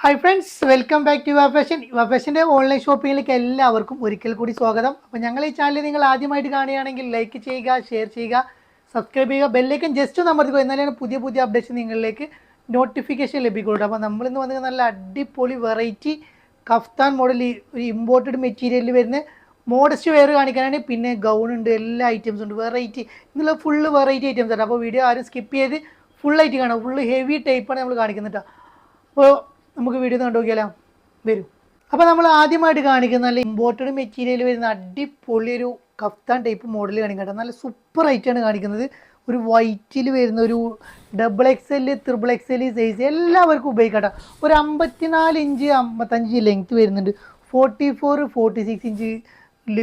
Hi friends welcome back to fashion ഫാഷന്റെ online ഷോപ്പിങ്ങിലേക്ക് എല്ലാവർക്കും ഒരിക്കൽ കൂടി സ്വാഗതം. അപ്പോൾ ഞങ്ങൾ ഈ ചാനൽ നിങ്ങൾ ആദ്യമായിട്ട് കാണുകയാണെങ്കിൽ ലൈക്ക് ചെയ്യുക ഷെയർ ചെയ്യുക സബ്സ്ക്രൈബ് ചെയ്യുക ബെല്ലേക്കും ജസ്റ്റ് ഒന്ന് അമർത്തുക എന്നാലാണ് പുതിയ പുതിയ അപ്ഡേറ്റ്സ് നിങ്ങളിലേക്ക് നോട്ടിഫിക്കേഷൻ ലഭിക്കുള്ളൂ അപ്പോൾ നമ്മളിന്ന് വന്നത് നല്ല അടിപൊളി വെറൈറ്റി കഫ്താൻ മോഡൽ ഒരു ഇമ്പോർട്ടഡ് മെറ്റീരിയലിൽ വരുന്ന മോഡസ്റ്റ് വെയർ കാണിക്കാനാണ്. പിന്നെ ഗൗൺ ഉണ്ട് എല്ലാ ഐറ്റംസും ഉണ്ട് വെറൈറ്റി ഇന്നുള്ള ഫുള്ള് വെറൈറ്റി ഐറ്റംസ് ആണ്. അപ്പോൾ വീഡിയോ ആരും സ്കിപ്പ് ചെയ്ത് ഫുള്ളായിട്ട് കാണാം ഫുള്ള് ഹെവി ടൈപ്പാണ് നമ്മൾ കാണിക്കുന്നത് അപ്പോൾ നമുക്ക് വീഡിയോ കണ്ടു നോക്കിയാലോ? വരും. അപ്പോൾ നമ്മൾ ആദ്യമായിട്ട് കാണിക്കുന്ന നല്ല ഇമ്പോർട്ടഡ് മെറ്റീരിയൽ വരുന്ന അടിപൊളി ഒരു കഫ്താൻ ടൈപ്പ് മോഡൽ കാണിക്കട്ടെ നല്ല സൂപ്പർ ആയിട്ടാണ് കാണിക്കുന്നത്. ഒരു വൈറ്റിൽ വരുന്ന ഒരു double X L triple X L size എല്ലാവർക്കും ഉപയോഗിക്കട്ടെ ഒരു അമ്പത്തിനാല് ഇഞ്ച് അമ്പത്തഞ്ച് ലെങ്ത് വരുന്നുണ്ട്. Forty four forty six inch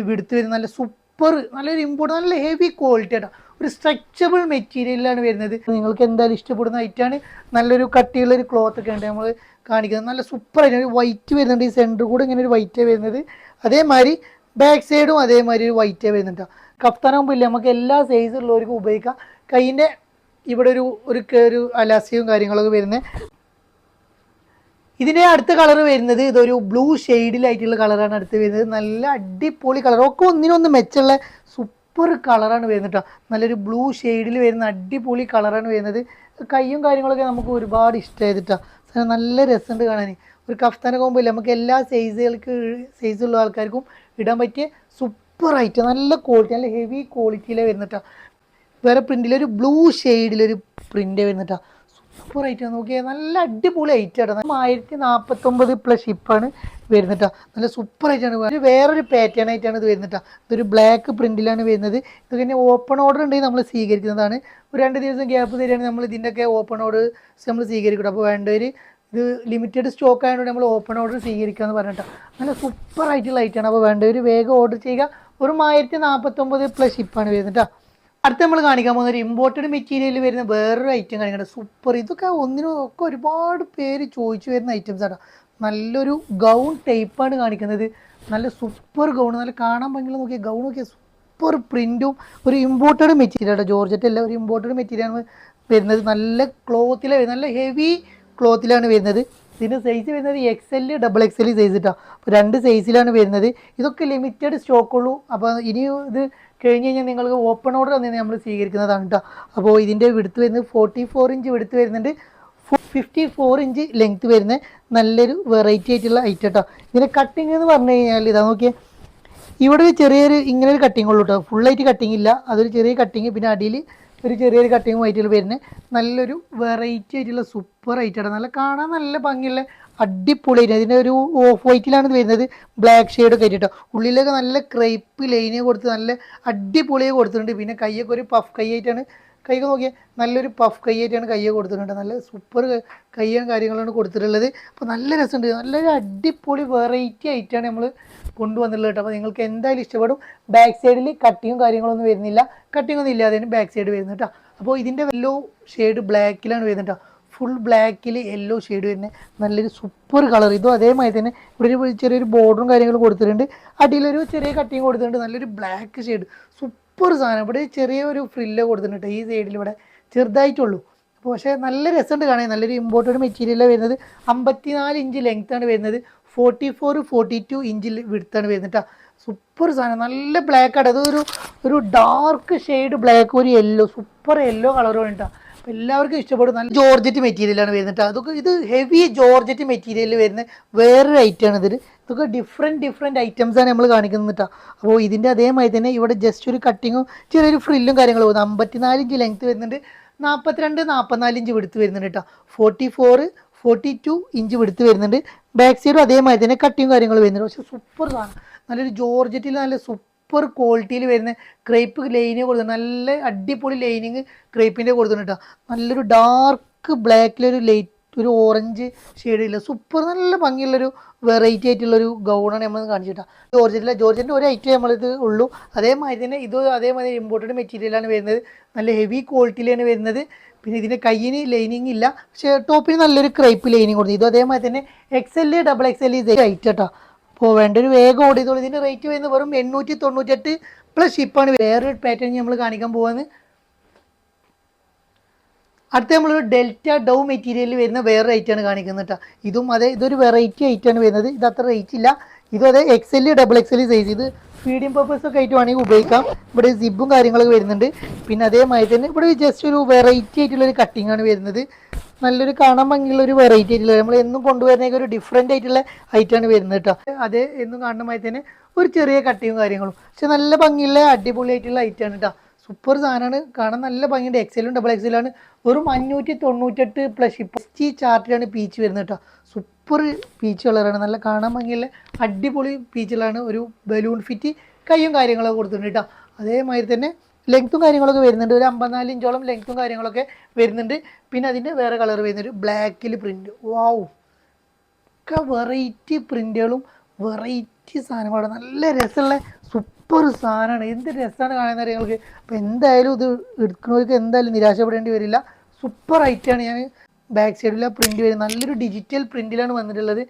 വിടുത്ത് വരുന്ന നല്ല സൂപ്പർ നല്ലൊരു ഇമ്പോർട്ടന്റ് നല്ല ഹെവി ക്വാളിറ്റി ആട്ടോ ഒരു സ്ട്രെച്ചബിൾ മെറ്റീരിയലാണ് വരുന്നത്. നിങ്ങൾക്ക് എന്തായാലും ഇഷ്ടപ്പെടുന്ന ഐറ്റാണ് നല്ലൊരു കട്ടിയുള്ള ഒരു ക്ലോത്ത് ഒക്കെ ഉണ്ട് നമ്മൾ കാണിക്കുന്നത്. നല്ല സൂപ്പർ ആയിട്ട് ഒരു വൈറ്റ് വരുന്നുണ്ട്. ഈ സെന്റർ കൂടെ ഇങ്ങനെ ഒരു വൈറ്റേ വരുന്നത്. അതേമാതിരി ബാക്ക് സൈഡും അതേമാതിരി ഒരു വൈറ്റേ വരുന്നുണ്ട് കഫ്താനാകുമ്പോൾ ഇല്ല നമുക്ക് എല്ലാ സൈസുള്ളവർക്കും ഉപയോഗിക്കാം. കൈയിന്റെ ഇവിടെ ഒരു ഒരു ഒരു അലാസ്യവും കാര്യങ്ങളൊക്കെ വരുന്നത് ഇതിന്റെ അടുത്ത കളർ വരുന്നത് ഇതൊരു ബ്ലൂ ഷെയ്ഡിലായിട്ടുള്ള കളറാണ് അടുത്ത് വരുന്നത്. നല്ല അടിപൊളി കളർ ഒക്കെ ഒന്നിനൊന്ന് മെച്ചമുള്ള സൂപ്പർ കളറാണ് വരുന്നത് കേട്ടോ നല്ലൊരു ബ്ലൂ ഷെയ്ഡിൽ വരുന്ന അടിപൊളി കളറാണ് വരുന്നത്. കയ്യും കാര്യങ്ങളൊക്കെ നമുക്ക് ഒരുപാട് ഇഷ്ടമായതിട്ടാ നല്ല രസമുണ്ട് കാണാൻ ഒരു കഫ്താന കോമ്പോ ഇല്ല? നമുക്ക് എല്ലാ സൈസുകൾക്ക് സൈസുള്ള ആൾക്കാർക്കും ഇടാൻ പറ്റിയ സൂപ്പർ ഐറ്റം നല്ല ക്വാളിറ്റി നല്ല ഹെവി ക്വാളിറ്റിയിലെ വരുന്നിട്ടാ വേറെ പ്രിന്റിലൊരു ബ്ലൂ ഷെയ്ഡിലൊരു പ്രിന്റ് വരുന്നിട്ടാ സൂപ്പർ ഐറ്റം നോക്കിയാൽ നല്ല അടിപൊളി ഐറ്റം ആണ് ആയിരത്തി നാൽപ്പത്തൊമ്പത് പ്ലസ് ഷിപ്പാണ് വരുന്നിട്ടാ. നല്ല സൂപ്പർ ആയിട്ടാണ് ഒരു വേറൊരു പാറ്റേൺ ആയിട്ടാണ് ഇത് വരുന്നിട്ടാ. ഇതൊരു ബ്ലാക്ക് പ്രിന്റിലാണ് വരുന്നത്. ഇത് പിന്നെ ഓപ്പൺ ഓർഡർ ഉണ്ടെങ്കിൽ നമ്മൾ സ്വീകരിക്കുന്നതാണ്. ഒരു രണ്ട് ദിവസം ഗ്യാപ്പ് തരികയാണെങ്കിൽ നമ്മൾ ഇതിന്റെയൊക്കെ ഓപ്പൺ ഓർഡർ നമ്മൾ സ്വീകരിക്കും അപ്പോൾ വേണ്ടവർ ഇത് ലിമിറ്റഡ് സ്റ്റോക്ക് ആയതുകൊണ്ട് നമ്മൾ ഓപ്പൺ ഓർഡർ സ്വീകരിക്കുക എന്ന് പറഞ്ഞിട്ടാണ് നല്ല സൂപ്പർ ആയിട്ടുള്ള ഐറ്റമാണ് അപ്പോൾ വേണ്ടവർ വേഗം ഓർഡർ ചെയ്യുക. ഒരു ആയിരത്തി നാൽപ്പത്തൊമ്പത് പ്ലസ് ഷിപ്പാണ് വരുന്നത് ട്ടോ. അടുത്ത നമ്മൾ കാണിക്കാൻ പോകുന്ന ഒരു ഇമ്പോർട്ടഡ് മെറ്റീരിയൽ വരുന്ന വേറൊരു ഐറ്റം കാണിക്കണം സൂപ്പർ ഇതൊക്കെ ഒന്നിനും ഒക്കെ ഒരുപാട് പേര് ചോദിച്ചു വരുന്ന ഐറ്റംസ് ആണ് നല്ലൊരു ഗൗൺ ടൈപ്പാണ് കാണിക്കുന്നത്. നല്ല സൂപ്പർ ഗൗൺ നല്ല കാണാൻ ഭംഗിയുള്ള നോക്കിയ ഗൗൺ നോക്കിയ സൂപ്പർ പ്രിന്റും ഒരു ഇമ്പോർട്ടഡ് മെറ്റീരിയൽ ജോർജറ്റ് അല്ല ഒരു ഇമ്പോർട്ടഡ് മെറ്റീരിയലാണ് വരുന്നത്. നല്ല ക്ലോത്തിലാണ് നല്ല ഹെവി ക്ലോത്തിലാണ് വരുന്നത്. ഇതിന്റെ സൈസ് വരുന്നത് X L double X L size ഇട്ടാണ് അപ്പോൾ രണ്ട് സൈസിലാണ് വരുന്നത്. ഇതൊക്കെ ലിമിറ്റഡ് സ്റ്റോക്കുള്ളൂ അപ്പോൾ ഇനി ഇത് കഴിഞ്ഞ് കഴിഞ്ഞാൽ നിങ്ങൾക്ക് ഓപ്പൺ ഓർഡർ തന്നെ നമ്മൾ സ്വീകരിക്കുന്നതാണ് കേട്ടോ അപ്പോൾ ഇതിന്റെ വിടുത്ത് വരുന്നത് ഫോർട്ടി ഫോർ ഇഞ്ച് വിടുത്ത് വരുന്നുണ്ട്. ഫിഫ്റ്റി ഫോർ ഇഞ്ച് ലെങ്ത് വരുന്ന നല്ലൊരു വെറൈറ്റി ആയിട്ടുള്ള ഐറ്റം കേട്ടോ ഇതിന്റെ കട്ടിങ് എന്ന് പറഞ്ഞു കഴിഞ്ഞാൽ ഇതാ നോക്കിയേ. ഇവിടെ ചെറിയൊരു ഇങ്ങനെ ഒരു കട്ടിങ് ഉള്ളൂ കേട്ടോ ഫുള്ളായിട്ട് കട്ടിങ് ഇല്ല. അതൊരു ചെറിയ കട്ടിങ് പിന്നെ അടിയിൽ ഒരു ചെറിയൊരു കട്ടിങ് വൈറ്റിൽ വരുന്നത് നല്ലൊരു വെറൈറ്റി ആയിട്ടുള്ള സൂപ്പർ ഐറ്റാണ് നല്ല കാണാൻ നല്ല ഭംഗിയുള്ള അടിപൊളിയായിട്ട് അതിന്റെ ഒരു ഓഫ് വൈറ്റിലാണ് വരുന്നത്. ബ്ലാക്ക് ഷെയ്ഡൊക്കെ ആയിട്ട് ഉള്ളിലൊക്കെ നല്ല ക്രൈപ്പ് ലൈന് കൊടുത്ത് നല്ല അടിപൊളിയായി കൊടുത്തിട്ടുണ്ട്. പിന്നെ കൈയൊക്കെ ഒരു പഫ് കൈ ആയിട്ടാണ് കൈയൊക്കെ നോക്കിയാൽ നല്ലൊരു പഫ് കൈയായിട്ടാണ് കയ്യെ കൊടുത്തിട്ടുണ്ട്. നല്ല സൂപ്പർ കയ്യും കാര്യങ്ങളാണ് കൊടുത്തിട്ടുള്ളത്. അപ്പോൾ നല്ല രസമുണ്ട്. നല്ലൊരു അടിപൊളി വെറൈറ്റി ആയിട്ടാണ് നമ്മൾ കൊണ്ടുവന്നിട്ടുള്ളത് കേട്ടോ. അപ്പോൾ നിങ്ങൾക്ക് എന്തായാലും ഇഷ്ടപ്പെടും. ബാക്ക് സൈഡിൽ കട്ടിങ്ങും കാര്യങ്ങളൊന്നും വരുന്നില്ല. കട്ടിങ്ങൊന്നും ഇല്ലാതെയാണ് ബാക്ക് സൈഡ് വരുന്നത് കേട്ടോ. അപ്പോൾ ഇതിന്റെ വല്ലോ ഷെയ്ഡ് ബ്ലാക്കിലാണ് വരുന്നത് കേട്ടോ. ഫുൾ ബ്ലാക്കിൽ യെല്ലോ ഷെയ്ഡ് വരുന്ന നല്ലൊരു സൂപ്പർ കളർ ഇതും അതേമാതിരി തന്നെ ഇവിടെ ഒരു ചെറിയൊരു ബോർഡറും കാര്യങ്ങളും കൊടുത്തിട്ടുണ്ട്. അടിയിലൊരു ചെറിയ കട്ടിങ് കൊടുത്തിട്ടുണ്ട്. നല്ലൊരു ബ്ലാക്ക് ഷെയ്ഡ് സൂപ്പർ സാധനം. ഇവിടെ ചെറിയ ഒരു ഫ്രില്ല് കൊടുത്തിട്ടുണ്ട് ഈ സൈഡിൽ ഇവിടെ. ചെറുതായിട്ടുള്ളൂ. അപ്പോൾ പക്ഷേ നല്ല രസമുണ്ട് കാണാൻ. നല്ലൊരു ഇമ്പോർട്ടന്റ് മെറ്റീരിയലാണ് വരുന്നത്. അമ്പത്തിനാല് ഇഞ്ച് ലെങ്ത്താണ് വരുന്നത്. ഫോർട്ടി ഫോർ ഫോർട്ടി ടു ഇഞ്ചിൽ വിടുത്താണ് വരുന്നത് സൂപ്പർ സാധനം. നല്ല ബ്ലാക്ക് ആണ്. അതൊരു ഒരു ഡാർക്ക് ഷെയ്ഡ് ബ്ലാക്ക് ഒരു യെല്ലോ സൂപ്പർ യെല്ലോ കളർ അപ്പോൾ എല്ലാവർക്കും ഇഷ്ടപ്പെടും. നല്ല ജോർജറ്റ് മെറ്റീരിയലാണ് വരുന്നത്. അതൊക്കെ ഇത് ഹെവി ജോർജറ്റ് മെറ്റീരിയൽ വരുന്ന വേറൊരു ഐറ്റമാണ് ഇതിൽ ഇതൊക്കെ ഡിഫറെന്റ് ഡിഫറെന്റ് ആണ് നമ്മൾ കാണിക്കുന്നത് കേട്ടോ അപ്പോൾ ഇതിന്റെ അതേമാതിരി തന്നെ ഇവിടെ ജസ്റ്റ് ഒരു കട്ടിങ്ങും ചെറിയൊരു ഫ്രില്ലും കാര്യങ്ങളും പോകുന്നത് അമ്പത്തിനാല് ഇഞ്ച് ലെങ്ത് വരുന്നുണ്ട്. നാൽപ്പത്തിരണ്ട് നാൽപ്പത്തിനാല് ഇഞ്ച് വിടുത്ത് വരുന്നുണ്ട് കേട്ടോ forty four forty two inch വിടുത്ത് വരുന്നുണ്ട്. ബാക്ക് സൈഡും അതേമാതിരി തന്നെ കട്ടിങ്ങും കാര്യങ്ങളും വരുന്നുണ്ട്. പക്ഷേ സൂപ്പർ സാധനം നല്ലൊരു ജോർജറ്റിൽ നല്ല സൂപ്പർ ക്വാളിറ്റിയിൽ വരുന്ന ക്രേപ്പ് ലൈനിങ് കൊടുത്തു നല്ല അടിപൊളി ലൈനിങ് ക്രേപ്പിന്റെ കൊടുക്കുന്നുണ്ട് കേട്ടോ നല്ലൊരു ഡാർക്ക് ബ്ലാക്കിലൊരു ലൈറ്റ് ഒരു ഓറഞ്ച് ഷെയ്ഡില്ല സൂപ്പർ നല്ല ഭംഗിയുള്ളൊരു വെറൈറ്റി ആയിട്ടുള്ളൊരു ഗൗണാണ് നമ്മൾ കാണിച്ചിട്ടാ ജോർജറ്റില്ല ജോർജറ്റിന്റെ ഒരു ഐറ്റം നമ്മളിത് ഉള്ളൂ. അതേമാതിരി തന്നെ ഇത് അതേമാതിരി ഇമ്പോർട്ടന്റ് മെറ്റീരിയലാണ് വരുന്നത്. നല്ല ഹെവി ക്വാളിറ്റിയിലാണ് വരുന്നത്. പിന്നെ ഇതിന്റെ കയ്യിന് ലൈനിങ് ഇല്ല. പക്ഷേ ടോപ്പിന് നല്ലൊരു ക്രൈപ്പ് ലൈനിങ് കൊടുത്തു. ഇത് അതേമാതിരി തന്നെ X L double X L ഇത് ഐറ്റം കേട്ടോ അപ്പോൾ വേണ്ട ഒരു വേഗം ഓടിയതോളൂ ഇതിന്റെ റേറ്റ് വരുന്നത് വെറും എണ്ണൂറ്റി തൊണ്ണൂറ്റെട്ട് പ്ലസ് ഷിപ്പാണ് വേറൊരു പാറ്റേൺ നമ്മൾ കാണിക്കാൻ പോകുന്നത് അടുത്ത നമ്മളൊരു ഡെൽറ്റ ഡൗ മെറ്റീരിയലിൽ വരുന്ന വേറെ റേറ്റ് ആണ് കാണിക്കുന്നത് കേട്ടോ ഇതും അതെ ഇതൊരു വെറൈറ്റി ഐറ്റം ആണ് വരുന്നത്. ഇത് അത്ര റേറ്റ് ഇല്ല. ഇതും അതെ എക്സൽ ഡബിൾ എക്സൽ സൈസ് ഇത് ഫീഡിയം പർപ്പസ് ഒക്കെ ആയിട്ട് വേണമെങ്കിൽ ഉപയോഗിക്കാം. ഇവിടെ സിബും കാര്യങ്ങളൊക്കെ വരുന്നുണ്ട്. പിന്നെ അതേമാതിരി തന്നെ ഇവിടെ ജസ്റ്റ് ഒരു വെറൈറ്റി ആയിട്ടുള്ള ഒരു കട്ടിംഗ് ആണ് വരുന്നത്. നല്ലൊരു കാണാൻ ഭംഗിയുള്ള ഒരു വെറൈറ്റി ആയിട്ടുള്ള നമ്മൾ എന്നും കൊണ്ടുവരുന്ന ഒരു ഡിഫറെന്റ് ആയിട്ടുള്ള ഐറ്റം ആണ് വരുന്നത് കേട്ടോ അത് എന്നും കാണുന്ന മാതിരി തന്നെ ഒരു ചെറിയ കട്ടിയും കാര്യങ്ങളും. പക്ഷെ നല്ല ഭംഗിയുള്ള അടിപൊളി ആയിട്ടുള്ള ഐറ്റം ആണ് കേട്ടോ സൂപ്പർ സാധനമാണ്. കാണാൻ നല്ല ഭംഗിയുണ്ട്. എക്സലും ഡബിൾ എക്സലാണ് വെറും അഞ്ഞൂറ്റി തൊണ്ണൂറ്റെട്ട് പ്ലസ് ഇപ്പി ചാർട്ടിലാണ് പീച്ച് വരുന്നത് കേട്ടോ സൂപ്പർ പീച്ച് കളറാണ് നല്ല കാണാൻ ഭംഗിയുള്ള അടിപൊളി പീച്ചുകളാണ് ഒരു ബലൂൺ ഫിറ്റ് കൈയും കാര്യങ്ങളൊക്കെ കൊടുത്തിട്ടുണ്ട് കേട്ടോ അതേമാതിരി തന്നെ ലെങ്ത്തും കാര്യങ്ങളൊക്കെ വരുന്നുണ്ട്. ഒരു അമ്പത്തിനാല് ഇഞ്ചോളം ലെങ്ത്തും കാര്യങ്ങളൊക്കെ വരുന്നുണ്ട്. പിന്നെ അതിന്റെ വേറെ കളർ വരുന്നുണ്ട് ബ്ലാക്കിൽ പ്രിന്റ് വാവ് ഒക്കെ വെറൈറ്റി പ്രിന്റുകളും വെറൈറ്റി സാധനങ്ങളാണ് നല്ല രസമുള്ള സൂപ്പർ സാധനമാണ്. എന്ത് രസമാണ് കാണാൻ നിങ്ങൾക്ക്? അപ്പോൾ എന്തായാലും ഇത് എടുക്കുന്നവർക്ക് എന്തായാലും നിരാശപ്പെടേണ്ടി വരില്ല. സൂപ്പർ ഐറ്റമാണ് ഞാൻ ബാക്ക് സൈഡിലെ പ്രിന്റ് വരുന്നത്. നല്ലൊരു ഡിജിറ്റൽ പ്രിന്റിലാണ് വന്നിട്ടുള്ളത്.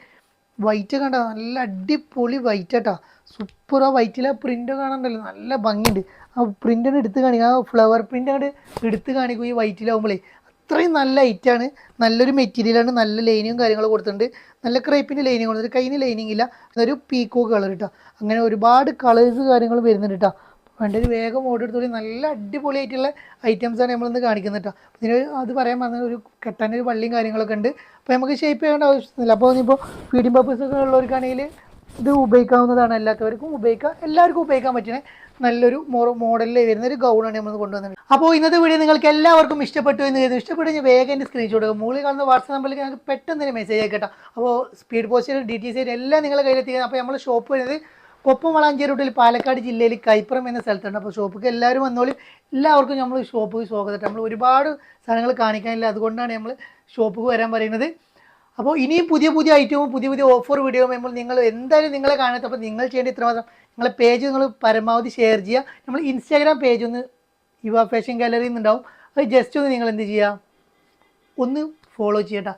വൈറ്റ് കണ്ട? നല്ല അടിപൊളി വൈറ്റ് ആട്ടാ. സൂപ്പർ ആ വൈറ്റിൽ ആ പ്രിന്റ് കാണണ്ടല്ലോ. നല്ല ഭംഗിയുണ്ട്. ആ പ്രിന്റ് എടുത്ത് കാണിക്കുക ആ ഫ്ലവർ പ്രിന്റ് അങ്ങോട്ട് എടുത്ത് കാണിക്കും ഈ വൈറ്റിലാവുമ്പോഴേ അത്രയും നല്ല ഐറ്റാണ് നല്ലൊരു മെറ്റീരിയലാണ് നല്ല ലൈനിങ്ങും കാര്യങ്ങളും കൊടുത്തിട്ടുണ്ട്. നല്ല ക്രേപ്പിന്റെ ലൈനിങ് കൊടുത്തിട്ട് കയ്യിന് ലൈനിങ് ഇല്ല. അതൊരു പീക്കോ കളർ കേട്ടോ അങ്ങനെ ഒരുപാട് കളേഴ്സ് കാര്യങ്ങൾ വരുന്നുണ്ട് കേട്ടോ വേണ്ട ഒരു വേഗം ഓർഡർ എടുത്തോളി നല്ല അടിപൊളിയായിട്ടുള്ള ഐറ്റംസാണ് നമ്മളിന്ന് കാണിക്കുന്നത് കേട്ടോ ഇതിന് അത് പറയാൻ പറഞ്ഞ ഒരു കെട്ടാനൊരു പള്ളിയും കാര്യങ്ങളൊക്കെ ഉണ്ട്. അപ്പോൾ നമുക്ക് ഷേപ്പ് ചെയ്യേണ്ട ആവശ്യമില്ല അപ്പോൾ ഇപ്പോൾ ഫീഡിങ് പർപ്പസ് ഒക്കെ ഉള്ളവർക്കാണെങ്കിൽ ഇത് ഉപയോഗിക്കാവുന്നതാണ് എല്ലാത്തവർക്കും ഉപയോഗിക്കാം. എല്ലാവർക്കും ഉപയോഗിക്കാൻ പറ്റുന്ന നല്ലൊരു മോഡലിൽ വരുന്ന ഒരു ഗൗണാണ് നമ്മൾ കൊണ്ടുവന്നത് അപ്പോൾ ഇന്നത്തെ വീഡിയോ നിങ്ങൾക്ക് എല്ലാവർക്കും ഇഷ്ടപ്പെട്ടു എന്ന് കരുതുന്നു ഇഷ്ടപ്പെട്ടു വേഗം എന്റെ സ്ക്രീൻഷോട്ട് എടുക്കുക. മുകളിൽ കാണുന്ന വാട്സാപ്പ് നമ്പറിൽ ഞങ്ങൾക്ക് പെട്ടെന്ന് തന്നെ മെസ്സേജ് ആയിക്കട്ടെ അപ്പോൾ speed post D T C എല്ലാം നിങ്ങളുടെ കയ്യിലെത്തിക്കുന്നത് അപ്പോൾ നമ്മൾ ഷോപ്പ് വരുന്നത് കൊപ്പം വളാഞ്ചേരി റൂട്ടിൽ പാലക്കാട് ജില്ലയിൽ കൈപ്പുറം എന്ന സ്ഥലത്തുണ്ട്. അപ്പോൾ ഷോപ്പിക്ക് എല്ലാവരും വന്നോളും. എല്ലാവർക്കും നമ്മൾ ഷോപ്പ് സ്വാഗതം. നമ്മൾ ഒരുപാട് സാധനങ്ങൾ കാണിക്കാനില്ല. അതുകൊണ്ടാണ് നമ്മൾ ഷോപ്പ് വരാൻ പറയുന്നത്. അപ്പോൾ ഇനിയും പുതിയ പുതിയ ഐറ്റവും പുതിയ പുതിയ ഓഫർ വീഡിയോ നമ്മൾ നിങ്ങൾ എന്തായാലും നിങ്ങളെ കാണാത്ത അപ്പോൾ നിങ്ങൾ ചെയ്യേണ്ട ഇത്രമാത്രം നിങ്ങളെ പേജ് നിങ്ങൾ പരമാവധി ഷെയർ ചെയ്യുക. നമ്മൾ ഇൻസ്റ്റാഗ്രാം പേജ് ഒന്ന് യുവ ഫാഷൻ ഗാലറിയിൽ നിന്നുണ്ടാവും അത് ജസ്റ്റ് ഒന്ന് നിങ്ങൾ എന്ത് ചെയ്യുക? ഒന്ന് ഫോളോ ചെയ്യട്ടോ.